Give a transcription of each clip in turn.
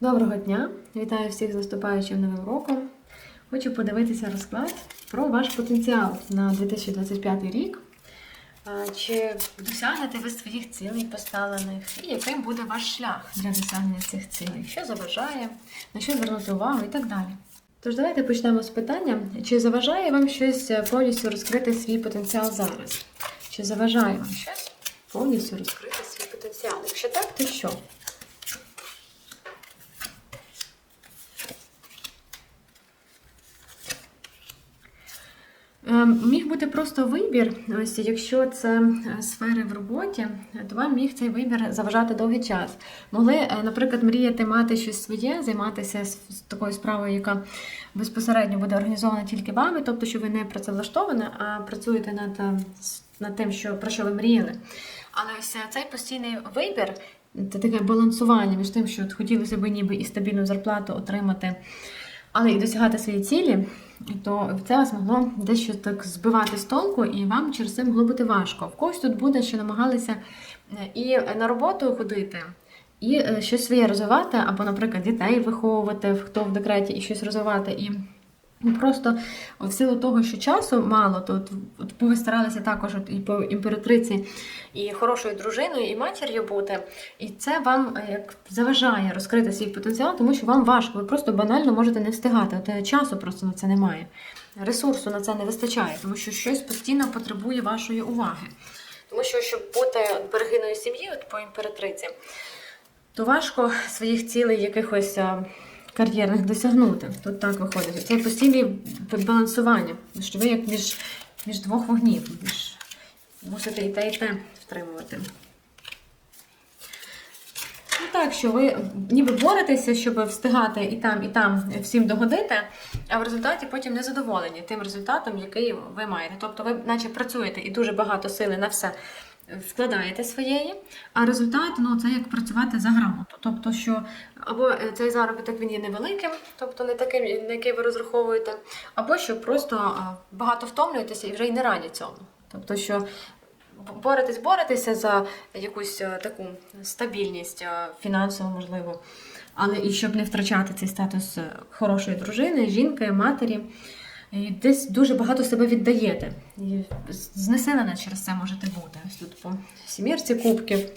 Доброго дня! Вітаю всіх з наступаючим новим роком. Хочу подивитися розклад про ваш потенціал на 2025 рік. Чи досягнете ви своїх цілей поставлених, і яким буде ваш шлях для досягнення цих цілей? Що заважає, на що звернути увагу і так далі. Тож давайте почнемо з питання: чи заважає вам щось повністю розкрити свій потенціал зараз? Чи заважає вам щось повністю розкрити свій потенціал? Якщо так, то що? Міг бути просто вибір. Ось якщо це е, сфери в роботі, то вам міг цей вибір заважати довгий час. Могли, е, наприклад, мріяти мати щось своє, займатися такою справою, яка безпосередньо буде організована тільки вами, тобто, що ви не працевлаштовані, а працюєте над, е, над тим, що про що ви мріяли. Але ось цей постійний вибір. Це таке балансування між тим, що от хотілося б ніби і стабільну зарплату отримати, але і досягати свої цілі, то це вас могло дещо так збивати з толку, і вам через це могло бути важко. В когось тут буде, що намагалися е, і на роботу ходити, і е, щось своє розвивати, або, наприклад, дітей виховувати, хто в декреті, і щось розвивати. І Просто в силу того, що часу мало, то от, от ви старалися також от, і по імператриці, і хорошою дружиною, і матір'ю бути. І це вам е, як заважає розкрити свій потенціал, тому що вам важко, ви просто банально можете не встигати. От е, часу просто на це немає. Ресурсу на це не вистачає, тому що щось постійно потребує вашої уваги. Тому що, щоб бути берегиною сім'ї, от по імператриці, то важко своїх цілей якихось а, кар'єрних досягнути. Тут так виходить. Це постійне балансування, що ви як між, між двох вогнів, між, мусите і те, і те втримувати. Ну так, що ви ніби боретеся, щоб встигати і там, і там всім догодити, а в результаті потім не задоволені тим результатом, який ви маєте. Тобто ви наче працюєте і дуже багато сили на все вкладаєте своєї, а результат ну, це як працювати за грамоту. Тобто, що або е, цей заробіток він є невеликим, тобто не таким, на який ви розраховуєте, або що просто багато втомлюєтеся і вже й не раді цьому. Тобто, що боретесь, боретеся за якусь е, таку стабільність е, фінансову, можливо. Але і щоб не втрачати цей статус хорошої дружини, жінки, матері. І десь дуже багато себе віддаєте. І знесилена через це можете бути. Ось тут по сімірці кубків.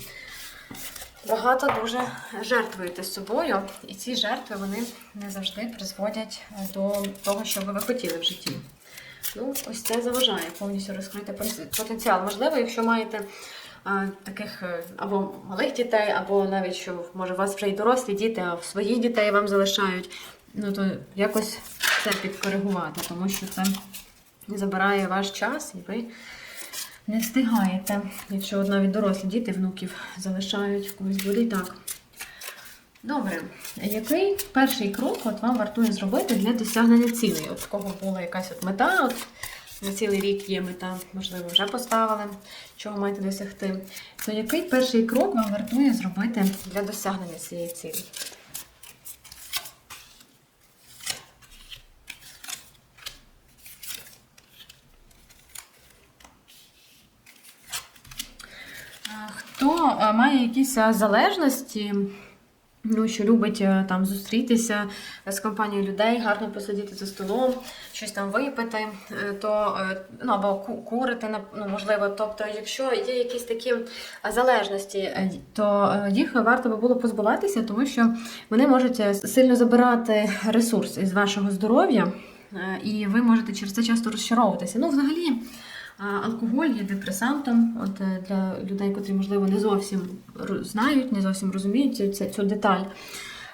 Багато дуже жертвуєте собою, і ці жертви вони не завжди призводять до того, що ви хотіли в житті. Ну, ось це заважає повністю розкрити потенціал. Можливо, якщо маєте а, таких е, або малих дітей, або навіть що може у вас вже й дорослі діти, а своїх дітей вам залишають, ну то якось це підкоригувати, тому що це забирає ваш час, і ви не встигаєте. Якщо навіть дорослі діти внуків залишають, в когось буде і так. Добре, який перший крок от вам вартує зробити для досягнення цілей? От в кого була якась от мета, от на цілий рік є мета, можливо, вже поставили, чого маєте досягти. То який перший крок вам вартує зробити для досягнення цієї цілі? А, Хто е, має якісь е, залежності, ну, що любить е, там зустрітися з компанією людей, гарно посидіти за столом, щось там випити, е, то е, ну або курити, ну, можливо. Тобто, якщо є якісь такі е, залежності, е, то е, їх варто би було позбуватися, тому що вони можуть е, сильно забирати ресурс із вашого здоров'я, е, і ви можете через це часто розчаровуватися. Ну, взагалі. Алкоголь є депресантом от е, для людей, котрі, можливо, не зовсім знають, не зовсім розуміють цю, цю, цю деталь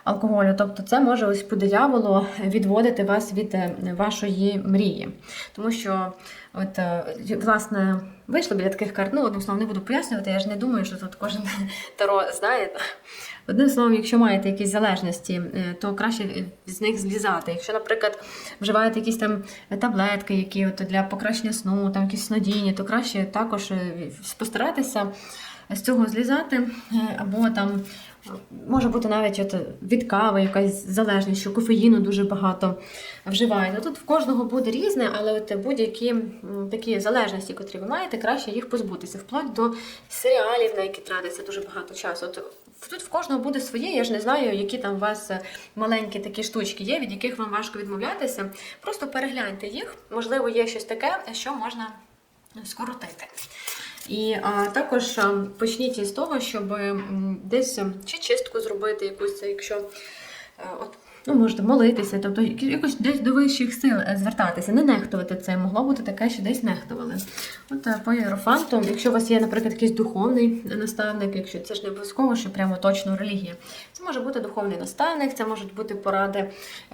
алкоголю. Тобто це може ось по дияволу відводити вас від е, вашої мрії. Тому що, от, е, власне, вийшло біля таких карт, ну, одним словом, не буду пояснювати, я ж не думаю, що тут кожен таро знає. Одним словом, якщо маєте якісь залежності, е, то краще з них злізати. Якщо, наприклад, вживаєте якісь там таблетки, які от для покращення сну, там якісь снодійні, то краще також е, постаратися з цього злізати, е, або там може бути навіть от від кави якась залежність, що кофеїну дуже багато вживаєте. Тут в кожного буде різне, але от будь-які такі залежності, котрі ви маєте, краще їх позбутися, вплоть до серіалів, на які тратиться дуже багато часу. От тут в кожного буде своє. Я ж не знаю, які там у вас е, маленькі такі штучки є, від яких вам важко відмовлятися. Просто перегляньте їх. Можливо, є щось таке, що можна скоротити. І а, також почніть із того, щоб десь чи чистку зробити, якусь, якщо е, от, ну, можете молитися, тобто якось десь до вищих сил е, звертатися, не нехтувати це. Могло бути таке, що десь нехтували. От е, по Єрофанту, якщо у вас є, наприклад, якийсь духовний наставник, якщо це ж не обов'язково, що прямо точно релігія. Це може бути духовний наставник, це можуть бути поради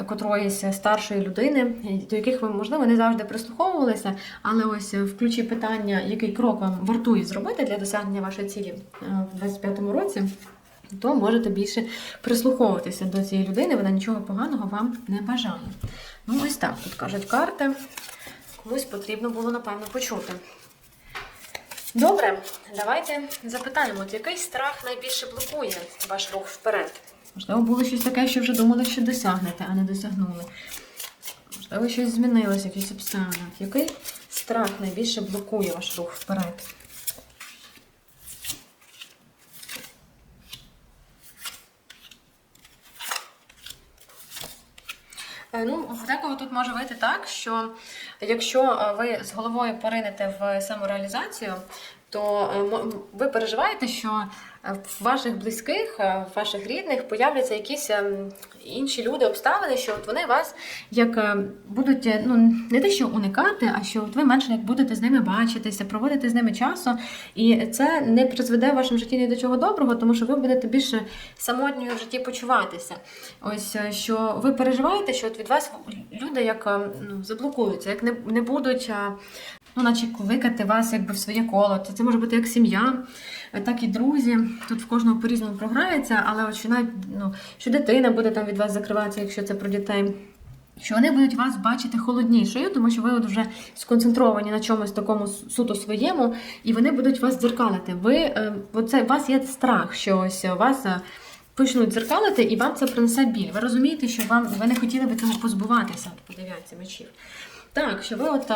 котроїсь старшої людини, до яких ви, можливо, не завжди прислуховувалися, але ось е, в ключі питання, який крок вам вартує зробити для досягнення вашої цілі в 25-му році. То можете більше прислуховуватися до цієї людини, вона нічого поганого вам не бажає. Ну, ось так тут кажуть карти. Комусь потрібно було, напевно, почути. Добре, давайте запитаємо, от який страх найбільше блокує ваш рух вперед? Можливо, було щось таке, що вже думали, що досягнете, а не досягнули. Можливо, щось змінилося, якісь обставини. Який страх найбільше блокує ваш рух вперед? Ну, в декого тут може вийти так, що якщо е, ви з головою поринете в самореалізацію, то е, ви переживаєте, що е, в ваших близьких, е, в ваших рідних появляться якісь ем, інші люди, обставини, що от вони вас як е, будуть е, ну не те, що уникати, а що от ви менше як будете з ними бачитися, проводити з ними часу, і це не призведе в вашому житті ні до чого доброго, тому що ви будете більше самотньою в житті почуватися. Ось е, що ви переживаєте, що от від вас люди як е, ну, заблокуються, як не, не будуть. Ну, наче кликати вас якби в своє коло. Це, це може бути як сім'я, е, так і друзі. Тут в кожного по-різному програється, але от що навіть ну, що дитина буде там від вас закриватися, якщо це про дітей. Що вони будуть вас бачити холоднішою, тому що ви от вже сконцентровані на чомусь такому суто своєму, і вони будуть вас дзеркалити. Ви е, оце, у вас є страх, що ось вас е, почнуть дзеркалити, і вам це принесе біль. Ви розумієте, що вам ви не хотіли би цього позбуватися от, мечів. Так, що ви от.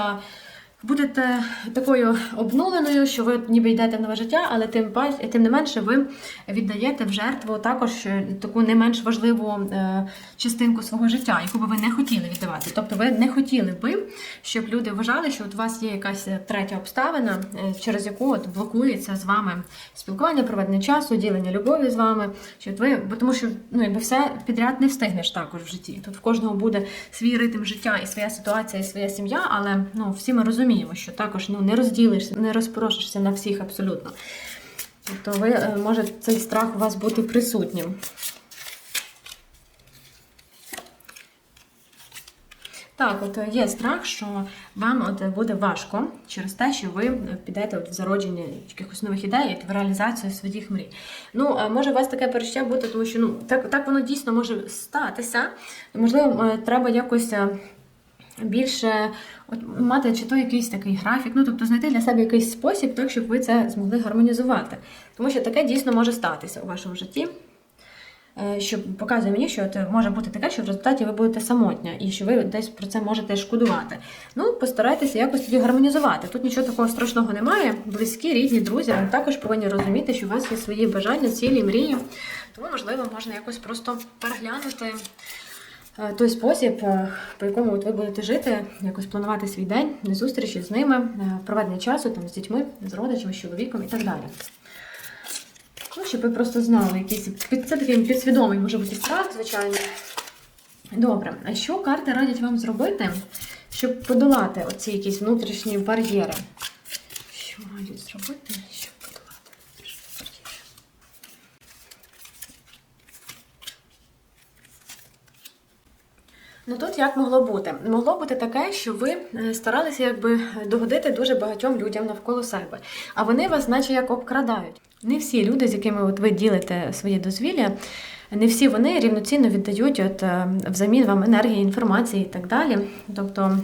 Будете такою обнуленою, що ви ніби йдете в нове життя, але тим тим не менше ви віддаєте в жертву також е, таку не менш важливу е, частинку свого життя, яку би ви не хотіли віддавати. Тобто ви не хотіли би, щоб люди вважали, що от у вас є якась е, третя обставина, через яку от блокується з вами спілкування, проведення часу, ділення любові з вами. Що от ви, бо тому що ну якби все підряд не встигнеш також в житті. Тут в кожного буде свій ритм життя і своя ситуація, і своя сім'я, але ну всі ми розуміємо, що також ну не розділишся, не розпорошишся на всіх абсолютно. Тобто ви е, може цей страх у вас бути присутнім. Так, от е, є страх, що вам от е, буде важко через те, що ви підете от в зародження якихось нових ідей, в реалізацію своїх мрій. Ну, може у вас таке перечуття бути, тому що ну так, так воно дійсно може статися. Можливо, треба якось. Е, Більше от, мати чи то якийсь такий графік, ну тобто знайти для себе якийсь спосіб, так щоб ви це змогли гармонізувати. Тому що таке дійсно може статися у вашому житті. Е, Що показує мені, що от може бути таке, що в результаті ви будете самотня, і що ви десь про це можете шкодувати. Ну, постарайтеся якось тоді гармонізувати. Тут нічого такого страшного немає. Близькі, рідні, друзі ви також повинні розуміти, що у вас є свої бажання, цілі, мрії. Тому, можливо, можна якось просто переглянути е, той спосіб, е, по якому от ви будете жити, якось планувати свій день, зустрічі з ними, е, проведення часу там, з дітьми, з родичами, з чоловіком і так далі. Ну, щоб ви просто знали якийсь це такий підсвідомий може бути страх, звичайно. Добре, а що карти радять вам зробити, щоб подолати оці якісь внутрішні бар'єри? Що радять зробити, щоб подолати внутрішні бар'єри? Ну тут як могло бути? Могло бути таке, що ви е, старалися якби догодити дуже багатьом людям навколо себе, а вони вас, наче як обкрадають. Не всі люди, з якими от ви ділите своє дозвілля, не всі вони рівноцінно віддають от, е, взамін вам енергії, інформації і так далі. Тобто,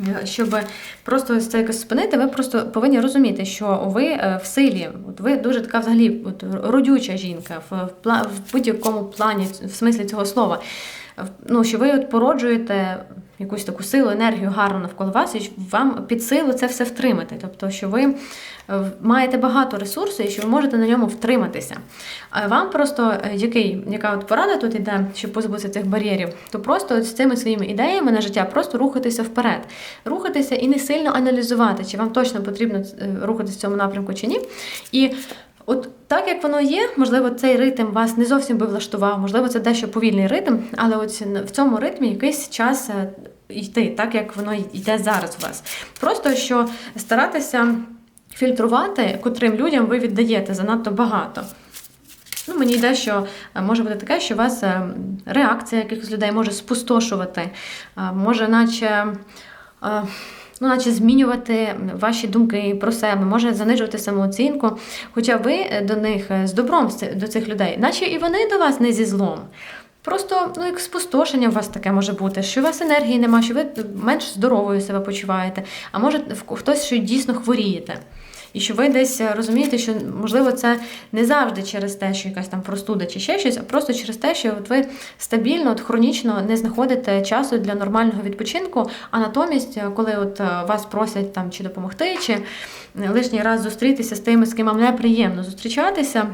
е, щоб просто це якось спинити, ви просто повинні розуміти, що ви в силі, от ви дуже така взагалі от, родюча жінка в, в, в будь-якому плані, в смислі цього слова. Ну, що ви от породжуєте якусь таку силу, енергію гарну навколо вас, і вам під силу це все втримати. Тобто, що ви е, маєте багато ресурсу і що ви можете на ньому втриматися. А вам просто е, який, яка от порада тут іде, щоб позбутися цих бар'єрів, то просто з цими своїми ідеями на життя просто рухатися вперед, рухатися і не сильно аналізувати, чи вам точно потрібно е, рухатися в цьому напрямку чи ні. І От так як воно є, можливо, цей ритм вас не зовсім би влаштував, можливо, це дещо повільний ритм, але от в цьому ритмі якийсь час е, йти, так як воно йде зараз у вас. Просто що старатися фільтрувати, котрим людям ви віддаєте занадто багато. Ну, Мені йде, що е, може бути таке, що у вас е, реакція якихось людей може спустошувати, може, наче ну, наче змінювати ваші думки про себе, може занижувати самооцінку. Хоча ви е, до них е, з добром до цих людей, наче і вони до вас не зі злом. Просто ну, як спустошення у вас таке може бути, що у вас енергії нема, що ви менш здоровою себе почуваєте, а може хтось що дійсно хворієте. І що ви десь розумієте, що можливо це не завжди через те, що якась там простуда чи ще щось, а просто через те, що от ви стабільно, от хронічно не знаходите часу для нормального відпочинку. А натомість, коли от е, вас просять там чи допомогти, чи лишній раз зустрітися з тими, з ким вам неприємно зустрічатися,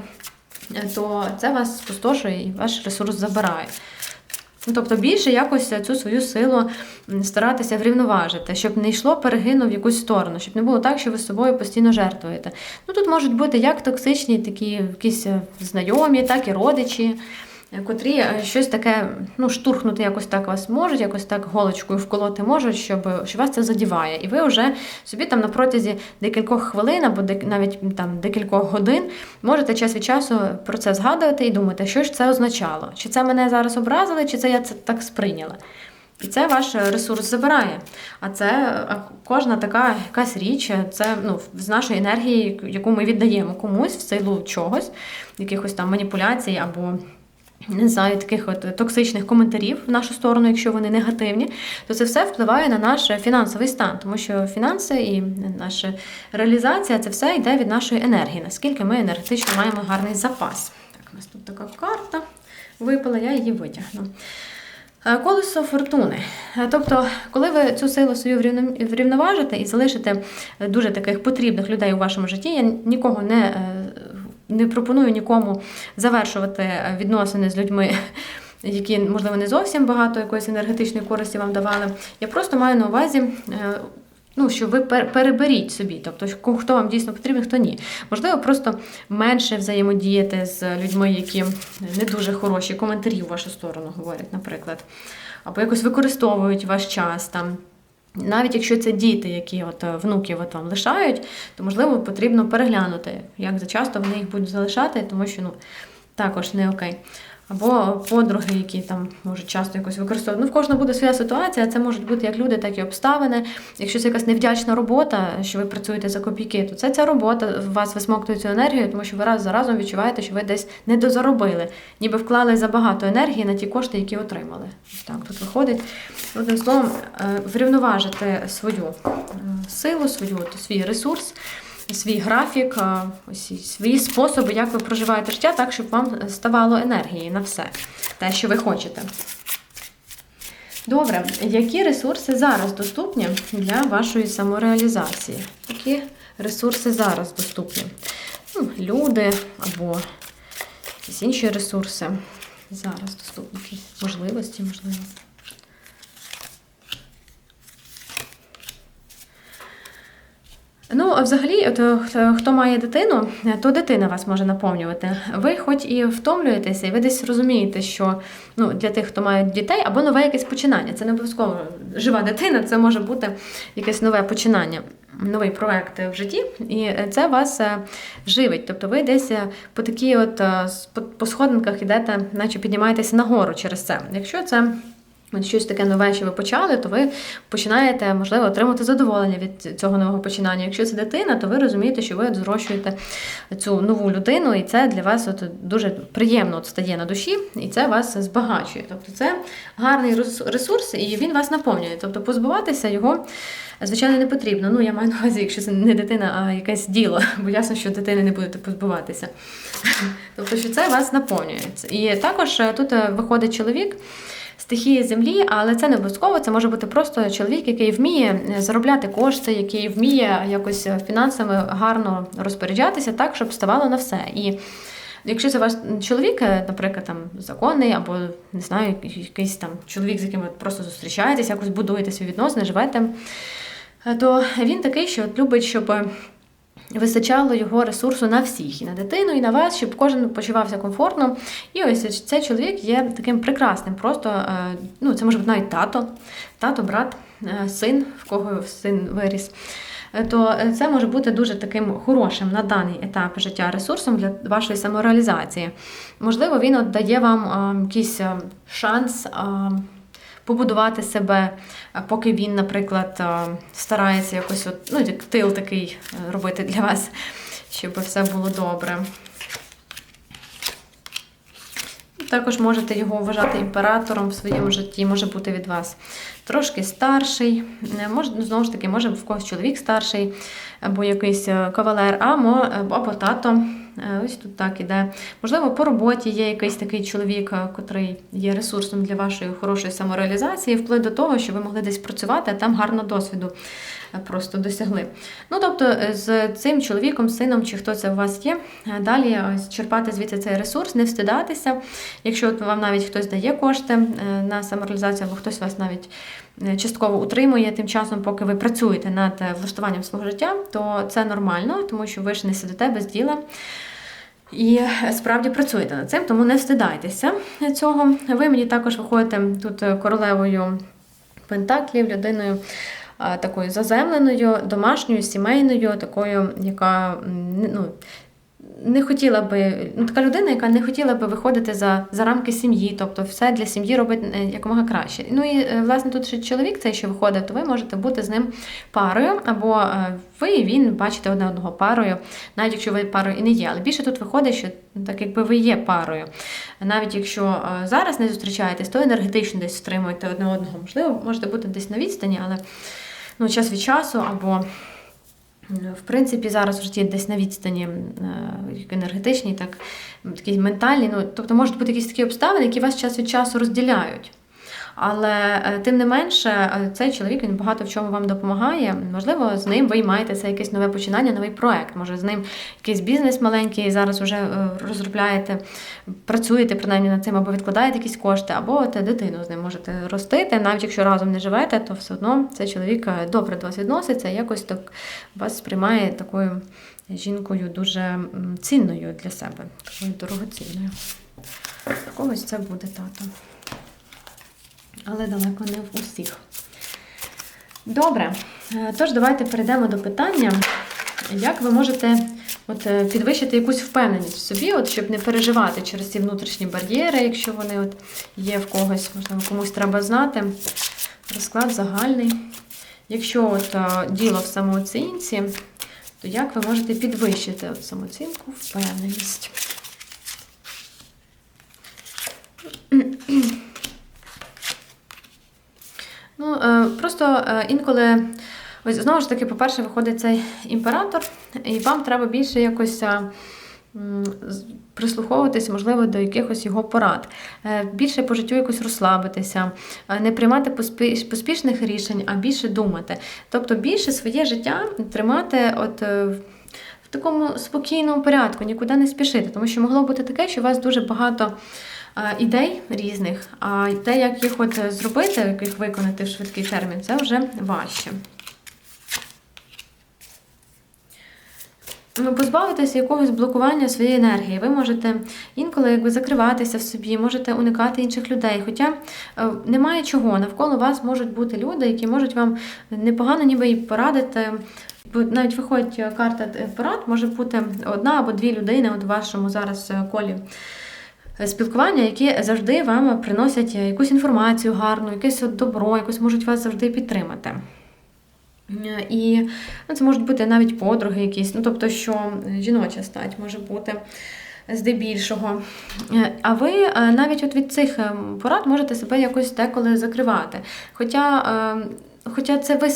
е, то це вас спустошує і ваш ресурс забирає. Ну, Тобто більше якось цю свою силу старатися врівноважити, щоб не йшло перегину в якусь сторону, щоб не було так, що ви з собою постійно жертвуєте. Ну Тут можуть бути як токсичні, такі якісь е, знайомі, так і родичі котрі е, щось таке ну, штурхнути якось так вас можуть, якось так голочкою вколоти можуть, щоб що вас це задіває. І ви вже собі там на протязі декількох хвилин або навіть там декількох годин можете час від часу про це згадувати і думати, що ж це означало. Чи це мене зараз образили, чи це я це так сприйняла. І це ваш ресурс забирає. А це кожна така якась річ, це ну, з нашої енергії, яку ми віддаємо комусь в силу чогось, якихось там маніпуляцій або не знаю, таких от токсичних коментарів в нашу сторону, якщо вони негативні, то це все впливає на наш фінансовий стан, тому що фінанси і наша реалізація це все йде від нашої енергії, наскільки ми енергетично маємо гарний запас. Так, у нас тут така карта випала, я її витягну. Е, колесо фортуни. Е, тобто, коли ви цю силу свою врівноважите і залишите дуже таких потрібних людей у вашому житті, я нікого не е, не пропоную нікому завершувати відносини з людьми. Які, можливо, не зовсім багато якоїсь енергетичної користі вам давали. Я просто маю на увазі, е, ну, що ви переберіть собі, тобто, хто вам дійсно потрібен, хто ні. Можливо, просто менше взаємодіяти з людьми, які не дуже хороші коментарі в вашу сторону говорять, наприклад. Або якось використовують ваш час там. Навіть якщо це діти, які от е, внуки от вам лишають, то можливо потрібно переглянути, як зачасто вони їх будуть залишати, тому що ну також не окей. Або подруги, які там можуть часто якось використовувати. Ну, в кожного буде своя ситуація. Це можуть бути як люди, так і обставини. Якщо це якась невдячна робота, що ви працюєте за копійки, то це ця робота вас висмоктує цю енергію, тому що ви раз за разом відчуваєте, що ви десь не дозаробили, ніби вклали забагато енергії на ті кошти, які отримали. Так, тут виходить. Одним словом, е, врівноважити свою е, силу, свою свій ресурс свій графік, ось свої способи, як ви проживаєте життя, так, щоб вам ставало енергії на все, те, що ви хочете. Добре, які ресурси зараз доступні для вашої самореалізації? Які ресурси зараз доступні? Ну, Люди або якісь інші ресурси. Зараз доступні, можливості, можливо. Ну, взагалі, от, е, хто має дитину, е, то дитина вас може наповнювати. Ви хоч і втомлюєтеся, і ви десь розумієте, що ну, для тих, хто має дітей, або нове якесь починання. Це не обов'язково жива дитина, це може бути якесь нове починання, новий проект в житті, і це вас е, живить. Тобто ви десь по такій от по сходинках йдете, наче піднімаєтеся нагору через це. Якщо це. От щось таке нове, що ви почали, то ви починаєте, можливо, отримати задоволення від цього нового починання. Якщо це дитина, то ви розумієте, що ви зрощуєте цю нову людину, і це для вас от дуже приємно от стає на душі, і це вас збагачує. Тобто це гарний ресурс, і він вас наповнює. Тобто позбуватися його, звичайно, не потрібно. Ну, я маю на увазі, якщо це не дитина, а якесь діло, бо ясно, що дитини не будете позбуватися. Тобто, що це вас наповнює. І також е, тут е, виходить чоловік стихії землі, але це не обов'язково. Це може бути просто чоловік, який вміє заробляти кошти, який вміє якось фінансами гарно розпоряджатися так, щоб ставало на все. І Якщо це ваш чоловік, е, наприклад, там законний, або не знаю, якийсь там чоловік, з яким ви просто зустрічаєтесь, якось будуєте свої відносини, живете, е, то він такий, що любить, щоб вистачало його ресурсу на всіх, і на дитину, і на вас, щоб кожен почувався комфортно. І ось цей чоловік є таким прекрасним. Просто е, ну, це може бути навіть тато, тато, брат, син, в кого син виріс. Е, то е, це може бути дуже таким хорошим на даний етап життя ресурсом для вашої самореалізації. Можливо, він от дає вам якийсь шанс. Побудувати себе, поки він, наприклад, старається якось от, ну, як тил такий е, робити для вас, щоб все було добре. Також можете його вважати імператором в своєму житті, може бути від вас трошки старший, е, може, ну, знову ж таки, може в когось чоловік старший, або якийсь е, кавалер, або, або тато. Е, ось тут так іде. Можливо, по роботі є якийсь такий чоловік, котрий є ресурсом для вашої хорошої самореалізації, вплив до того, що ви могли десь працювати, а там гарно досвіду просто досягли. Ну, тобто, з цим чоловіком, сином, чи хто це у вас є, далі черпати звідси цей ресурс, не встидатися. Якщо вам навіть хтось дає кошти на самореалізацію, або хтось вас навіть Е, частково утримує тим часом, поки ви працюєте над е, влаштуванням свого життя, то це нормально, тому що ви ж не сидите без діла. І е, справді працюєте над цим, тому не встидайтеся цього. Ви мені також виходите тут королевою Пентаклів, людиною такою заземленою, домашньою, сімейною, такою, яка ну, не хотіла би, ну така людина, яка не хотіла би виходити за за рамки сім'ї, тобто все для сім'ї робить е, якомога краще. Ну і е, власне тут ще чоловік цей, що виходить, то ви можете бути з ним парою, або е, ви і він бачите одне одного парою, навіть якщо ви парою і не є. Але більше тут виходить, що так якби ви є парою. Навіть якщо зараз не зустрічаєтесь, то енергетично десь стримуєте одне одного. Можливо, можете бути десь на відстані, але ну, час від часу або. В принципі, зараз в житті десь на відстані як енергетичній, так такі ментальні. Ну, Тобто можуть бути якісь такі обставини, які вас час від часу розділяють. Але е, тим не менше, е, цей чоловік він багато в чому вам допомагає. Можливо, з ним ви маєте це якесь нове починання, новий проект. Може, з ним якийсь бізнес маленький зараз вже е, розробляєте, працюєте принаймні над цим, або відкладаєте якісь кошти, або от дитину з ним можете ростити. Навіть якщо разом не живете, то все одно цей чоловік добре до вас відноситься, якось так вас сприймає такою жінкою дуже цінною для себе, такою дорогоцінною. Когось це буде тато але далеко не в усіх. Добре, е, тож давайте перейдемо до питання, як ви можете от, е, підвищити якусь впевненість в собі, от, щоб не переживати через ці внутрішні бар'єри, якщо вони от є в когось, можливо, комусь треба знати. Розклад загальний. Якщо от, е, діло в самооцінці, то як ви можете підвищити от самооцінку, впевненість? Ну, е, Просто е, інколи, ось знову ж таки, по-перше, виходить цей імператор, і вам треба більше якось. Е, прислуховуватись, можливо, до якихось його порад, більше по життю якось розслабитися, не приймати поспішних рішень, а більше думати. Тобто більше своє життя тримати от в такому спокійному порядку, нікуди не спішити. Тому що могло бути таке, що у вас дуже багато ідей різних, а те, як їх от зробити, як їх виконати в швидкий термін, це вже важче. Ну, позбавитися якогось блокування своєї енергії. Ви можете інколи якби закриватися в собі, можете уникати інших людей. Хоча е, немає чого. Навколо вас можуть бути люди, які можуть вам непогано ніби і порадити. Навіть виходить карта порад, може бути одна або дві людини в вашому зараз е, колі спілкування, які завжди вам приносять якусь інформацію гарну, якесь добро, якось можуть вас завжди підтримати. І ну, це можуть бути навіть подруги якісь, ну тобто, що жіноча стать може бути здебільшого. А ви навіть от від цих ем, порад можете себе якось деколи закривати. Хоча хоча це ви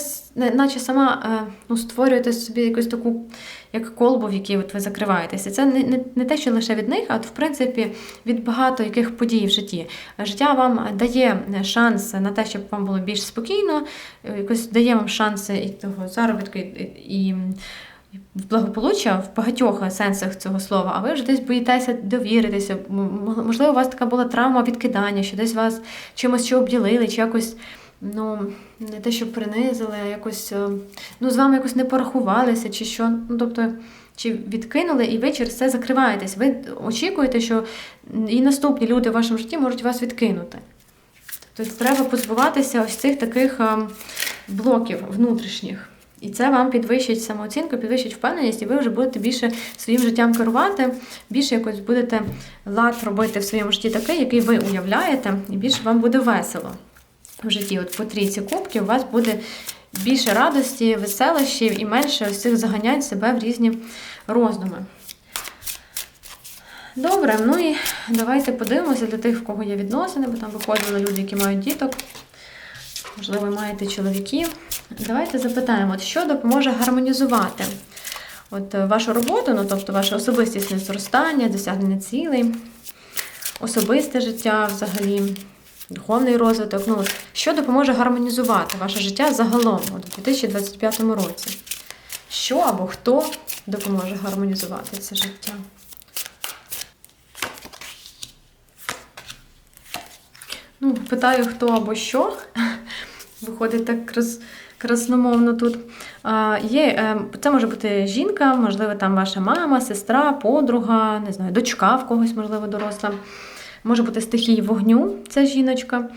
наче сама е, ну, створюєте собі якусь таку як колбу, в якій от ви закриваєтеся. Це не, не, не те, що лише від них, а от, в принципі від багато яких подій в житті. Життя вам дає шанс на те, щоб вам було більш спокійно, е, якось дає вам шанси і того заробітку, і, в благополуччя в багатьох сенсах цього слова, а ви вже десь боїтеся довіритися. Можливо, у вас така була травма відкидання, що десь вас чимось чи обділили, чи якось. Ну, не те, що принизили, а якось е, ну, з вами якось не порахувалися, чи що. Ну, тобто, чи відкинули, і ви через це закриваєтесь. Ви очікуєте, що і наступні люди в вашому житті можуть вас відкинути. Тобто треба позбуватися ось цих таких е, блоків внутрішніх. І це вам підвищить самооцінку, підвищить впевненість, і ви вже будете більше своїм життям керувати, більше якось будете лад робити в своєму житті такий, який ви уявляєте, і більше вам буде весело в житті. От по трійці кубків у вас буде більше радості, веселощів і менше ось цих заганянь себе в різні роздуми. Добре, ну і давайте подивимося для тих, в кого є відносини, бо там виходили люди, які мають діток. Можливо, маєте чоловіків. Давайте запитаємо, от що допоможе гармонізувати от е, вашу роботу, ну тобто ваше особистісне зростання, досягнення цілей, особисте життя взагалі, духовний розвиток. Ну, що допоможе гармонізувати ваше життя загалом у 2025 році? Що або хто допоможе гармонізувати це життя? Ну, питаю, хто або що. Виходить так крас, красномовно тут. А, є, е, це може бути жінка, можливо, там ваша мама, сестра, подруга, не знаю, дочка в когось, можливо, доросла. Може бути стихії вогню, ця жіночка,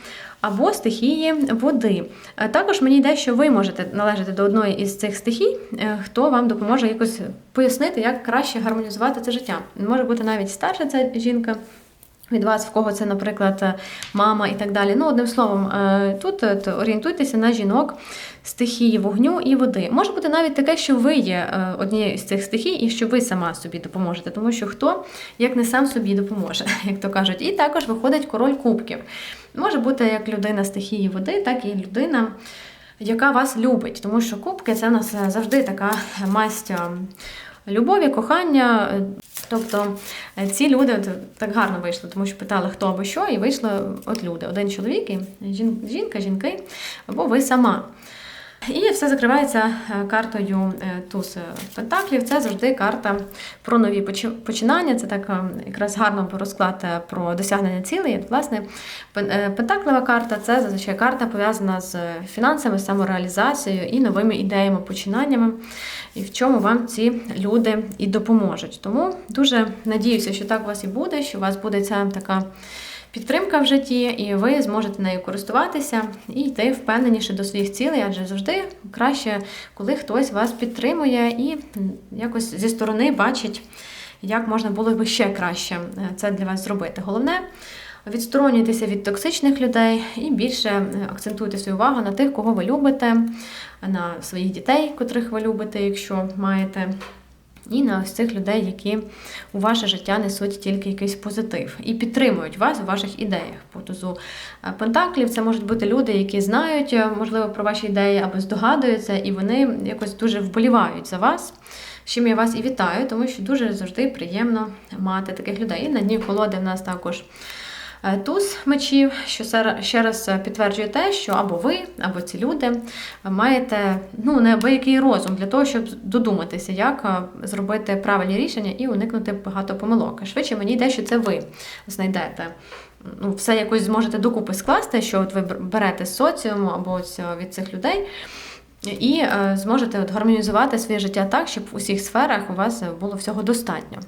або стихії води. Е, Також мені йде, що ви можете належати до одної із цих стихій, е, хто вам допоможе якось пояснити, як краще гармонізувати це життя. Може бути навіть старша ця жінка, від вас, в кого це, наприклад, е, мама і так далі. Ну, одним словом, е, тут е, орієнтуйтеся на жінок стихії вогню і води. Може бути навіть таке, що ви є однією з цих стихій, і що ви сама собі допоможете, тому що хто як не сам собі допоможе, як то кажуть. І також виходить король кубків. Може бути як людина стихії води, так і людина. Яка вас любить, тому що кубки це у нас завжди така масть любові, кохання. Тобто е, ці люди так гарно вийшли, тому що питали, хто або що, і вийшли от люди. Один чоловік, і жін- жінка, жінки, або ви сама. І все закривається е, картою е, туз е, пентаклів. Це завжди карта про нові починання. Це так якраз гарно розклад про досягнення цілей. Власне, пен- пентаклева карта це зазвичай карта пов'язана з фінансами, самореалізацією і новими ідеями, починаннями, і в чому вам ці люди і допоможуть. Тому дуже надіюся, що так у вас і буде, що у вас буде ця така підтримка в житті, і ви зможете нею користуватися і йти впевненіше до своїх цілей, адже завжди краще, коли хтось вас підтримує і якось зі сторони бачить, як можна було би ще краще е, це для вас зробити. Головне. Відсторонюйтеся від токсичних людей і більше е, акцентуйте свою увагу на тих, кого ви любите, на своїх дітей, котрих ви любите, якщо маєте, і на ось цих людей, які у ваше життя несуть тільки якийсь позитив і підтримують вас у ваших ідеях. По тузу е, Пентаклів це можуть бути люди, які знають, е, можливо, про ваші ідеї або здогадуються, і вони якось дуже вболівають за вас. З чим я вас і вітаю, тому що дуже завжди приємно мати таких людей. І на дні колоди в нас також туз мечів, що ще раз е, підтверджує те, що або ви, або ці люди маєте ну, неабиякий розум для того, щоб додуматися, як е, зробити правильні рішення і уникнути багато помилок. Швидше мені йде, що це ви знайдете. Ну, все якось зможете докупи скласти, що от ви берете з соціуму або е, від цих людей. І е, зможете от гармонізувати своє життя так, щоб в усіх сферах у вас було всього достатньо.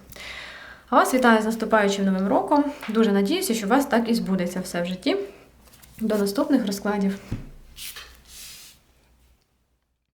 А вас вітаю з наступаючим новим роком. Дуже надіюся, що у вас так і збудеться все в житті. До наступних розкладів.